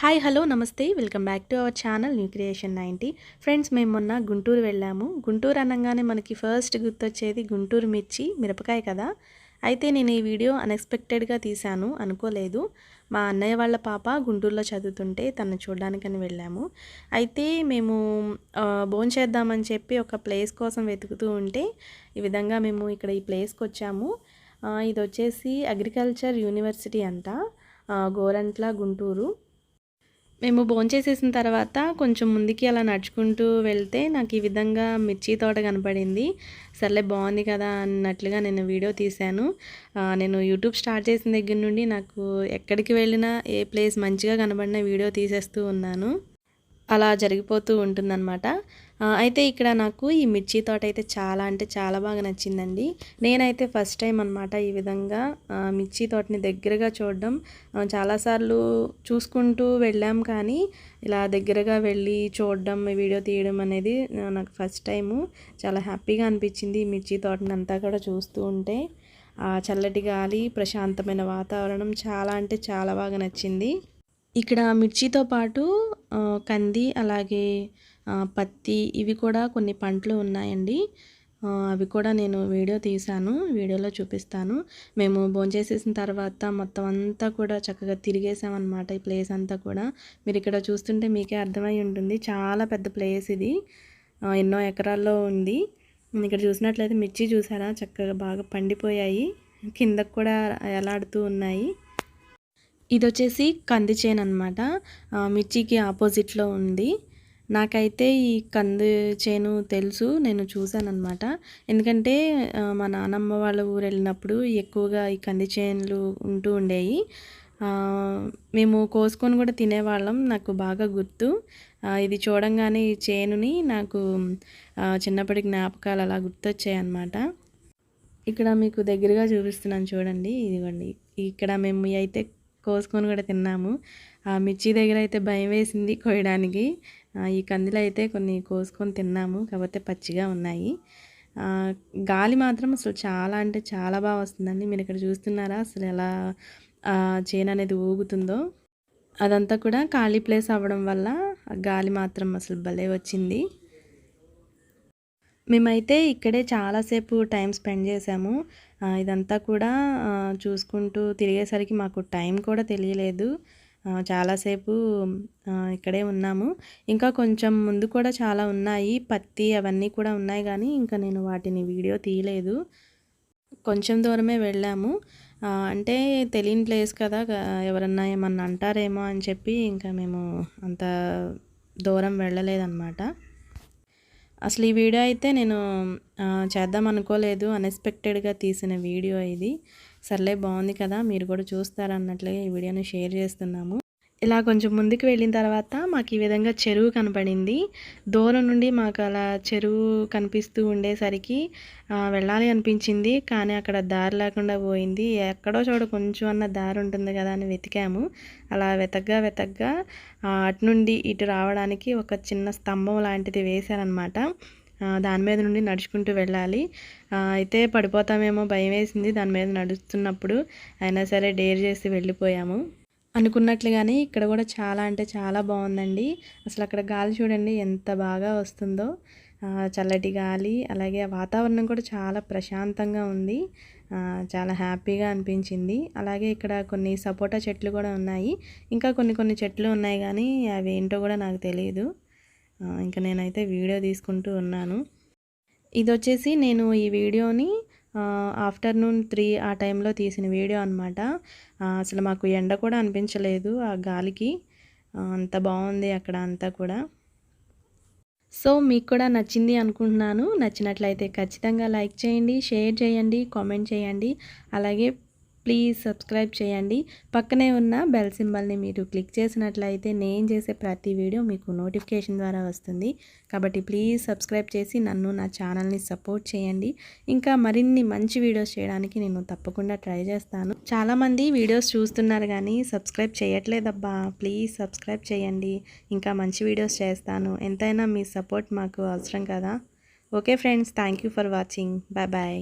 Hi hello నమస్తే. Welcome back to our channel new creation ninety friends మేము మొన్న గుంటూరు వెళ్ళాము. గుంటూరు అనగానే మనకి ఫస్ట్ గుర్తొచ్చేది గుంటూరు మిర్చి మిరపకాయ కదా. అయితే నేను ఈ వీడియో అన్ఎక్స్పెక్టెడ్గా తీశాను అనుకోలేదు. మా అన్నయ్య వాళ్ళ పాప గుంటూరులో చదువుతుంటే తను చూడడానికని వెళ్ళాము. అయితే మేము భోంచేద్దామని చెప్పి ఒక ప్లేస్ కోసం వెతుకుతూ ఉంటే ఈ విధంగా మేము ఇక్కడ ఈ ప్లేస్కి వచ్చాము. ఇది వచ్చేసి అగ్రికల్చర్ యూనివర్సిటీ అంట. గోరంట్ల గుంటూరు. మేము భోంచేసేసిన తర్వాత కొంచెం ముందుకి అలా నడుచుకుంటూ వెళ్తే నాకు ఈ విధంగా మిర్చి తోట కనపడింది. సర్లే బాగుంది కదా అన్నట్లుగా నేను వీడియో తీశాను. నేను యూట్యూబ్ స్టార్ట్ చేసిన దగ్గర నుండి నాకు ఎక్కడికి వెళ్ళినా ఏ ప్లేస్ మంచిగా కనబడిన వీడియో తీసేస్తూ ఉన్నాను. అలా జరిగిపోతూ ఉంటుందన్నమాట. అయితే ఇక్కడ నాకు ఈ మిర్చి తోట అయితే చాలా అంటే చాలా బాగా నచ్చిందండి. నేనైతే ఫస్ట్ టైం అనమాట ఈ విధంగా మిర్చి తోటని దగ్గరగా చూడడం. చాలాసార్లు చూసుకుంటూ వెళ్ళాం కానీ ఇలా దగ్గరగా వెళ్ళి చూడడం వీడియో తీయడం అనేది నాకు ఫస్ట్ టైము చాలా హ్యాపీగా అనిపించింది ఈ మిర్చి తోటని అంతా కూడా చూస్తూ ఉంటే. చల్లటి గాలి ప్రశాంతమైన వాతావరణం చాలా అంటే చాలా బాగా నచ్చింది. ఇక్కడ మిర్చితో పాటు కంది అలాగే పత్తి ఇవి కూడా కొన్ని పంటలు ఉన్నాయండి. అవి కూడా నేను వీడియో తీశాను వీడియోలో చూపిస్తాను. మేము భోంచేసేసిన తర్వాత మొత్తం అంతా కూడా చక్కగా తిరిగేసామన్నమాట ఈ ప్లేస్ అంతా కూడా. మీరు ఇక్కడ చూస్తుంటే మీకే అర్థమై ఉంటుంది. చాలా పెద్ద ప్లేస్ ఇది. ఎన్నో ఎకరాల్లో ఉంది. ఇక్కడ చూసినట్లయితే మిర్చి చూసారా? చక్కగా బాగా పండిపోయాయి. కిందకు కూడా ఎలాడుతూ ఉన్నాయి. ఇది వచ్చేసి కంది చేను అనమాట మిర్చికి ఆపోజిట్లో ఉంది. నాకైతే ఈ కంది చేను తెలుసు నేను చూశాను అనమాట ఎందుకంటే మా నానమ్మ వాళ్ళ ఊరు వెళ్ళినప్పుడు ఎక్కువగా ఈ కంది చేనులు ఉంటూ ఉండేవి మేము కోసుకొని కూడా తినేవాళ్ళం నాకు బాగా గుర్తు. ఇది చూడంగానే ఈ చేనుని నాకు చిన్నప్పటి జ్ఞాపకాలు అలా గుర్తొచ్చాయి అన్నమాట. ఇక్కడ మీకు దగ్గరగా చూపిస్తున్నాను చూడండి ఇదిగోండి. ఇక్కడ మేము అయితే కోసుకొని కూడా తిన్నాము. ఆ మిర్చి దగ్గర అయితే భయం వేసింది కోయడానికి. ఈ కందులు అయితే కొన్ని కోసుకొని తిన్నాము కాకపోతే పచ్చిగా ఉన్నాయి. గాలి మాత్రం అసలు చాలా అంటే చాలా బాగా వస్తుందండి. మీరు ఇక్కడ చూస్తున్నారా అసలు ఎలా చేను అనేది ఊగుతుందో. అదంతా కూడా ఖాళీ ప్లేస్ అవ్వడం వల్ల గాలి మాత్రం అసలు భలే వచ్చింది. మేమైతే ఇక్కడే చాలాసేపు టైం స్పెండ్ చేసాము. ఇదంతా కూడా చూసుకుంటూ తిరిగేసరికి మాకు టైం కూడా తెలియలేదు. చాలాసేపు ఇక్కడే ఉన్నాము. ఇంకా కొంచెం ముందు కూడా చాలా ఉన్నాయి. పత్తి అవన్నీ కూడా ఉన్నాయి కానీ ఇంకా నేను వాటిని వీడియో తీయలేదు. కొంచెం దూరమే వెళ్ళాము. అంటే తెలియని ప్లేస్ కదా ఎవరన్నా ఏమన్నా అంటారేమో అని చెప్పి ఇంకా మేము అంత దూరం వెళ్ళలేదన్నమాట. అసలు ఈ వీడియో అయితే నేను చేద్దాం అనుకోలేదు. అన్ఎక్స్పెక్టెడ్గా తీసిన వీడియో ఇది. సర్లే బాగుంది కదా మీరు కూడా చూస్తారన్నట్లుగా ఈ వీడియోని షేర్ చేస్తున్నాము. ఇలా కొంచెం ముందుకు వెళ్ళిన తర్వాత మాకు ఈ విధంగా చెరువు కనపడింది. దూరం నుండి మాకు అలా చెరువు కనిపిస్తూ ఉండేసరికి వెళ్ళాలి అనిపించింది. కానీ అక్కడ దారి లేకుండా పోయింది. ఎక్కడో చోట కొంచెం అన్న దారి ఉంటుంది కదా అని వెతికాము. అలా వెతగ్గా వెతగ్గా అటు నుండి ఇటు రావడానికి ఒక చిన్న స్తంభం లాంటిది వేశారనమాట దాని మీద నుండి నడుచుకుంటూ వెళ్ళాలి. అయితే పడిపోతామేమో భయం వేసింది దాని మీద నడుస్తున్నప్పుడు. అయినా సరే డేర్ చేసి వెళ్ళిపోయాము. అనుకున్నట్లుగానే ఇక్కడ కూడా చాలా అంటే చాలా బాగుందండి. అసలు అక్కడ గాలి చూడండి ఎంత బాగా వస్తుందో. చల్లటి గాలి అలాగే వాతావరణం కూడా చాలా ప్రశాంతంగా ఉంది. చాలా హ్యాపీగా అనిపించింది. అలాగే ఇక్కడ కొన్ని సపోటా చెట్లు కూడా ఉన్నాయి. ఇంకా కొన్ని కొన్ని చెట్లు ఉన్నాయి కానీ అవి ఏంటో కూడా నాకు తెలియదు ఇంకా నేనైతే వీడియో తీసుకుంటూ ఉన్నాను. ఇది వచ్చేసి నేను ఈ వీడియోని ఆఫ్టర్నూన్ త్రీ ఆ టైంలో తీసిన వీడియో అనమాట అసలు మాకు ఎండ కూడా అనిపించలేదు ఆ గాలికి. అంత బాగుంది అక్కడ అంతా కూడా. సో మీకు కూడా నచ్చింది అనుకుంటున్నాను. నచ్చినట్లయితే ఖచ్చితంగా లైక్ చేయండి షేర్ చేయండి కామెంట్ చేయండి. అలాగే ప్లీజ్ సబ్స్క్రైబ్ చేయండి. పక్కనే ఉన్న బెల్ సింబల్ని మీరు క్లిక్ చేసినట్లయితే నేను చేసే ప్రతి వీడియో మీకు నోటిఫికేషన్ ద్వారా వస్తుంది. కాబట్టి ప్లీజ్ సబ్స్క్రైబ్ చేసి నన్ను నా ఛానల్ని సపోర్ట్ చేయండి. ఇంకా మరిన్ని మంచి వీడియోస్ చేయడానికి నేను తప్పకుండా ట్రై చేస్తాను. చాలామంది వీడియోస్ చూస్తున్నారు కానీ సబ్స్క్రైబ్ చేయట్లేదబ్బా. ప్లీజ్ సబ్స్క్రైబ్ చేయండి. ఇంకా మంచి వీడియోస్ చేస్తాను. ఎంతైనా మీ సపోర్ట్ మాకు అవసరం కదా. Okay friends thank for watching. Bye bye.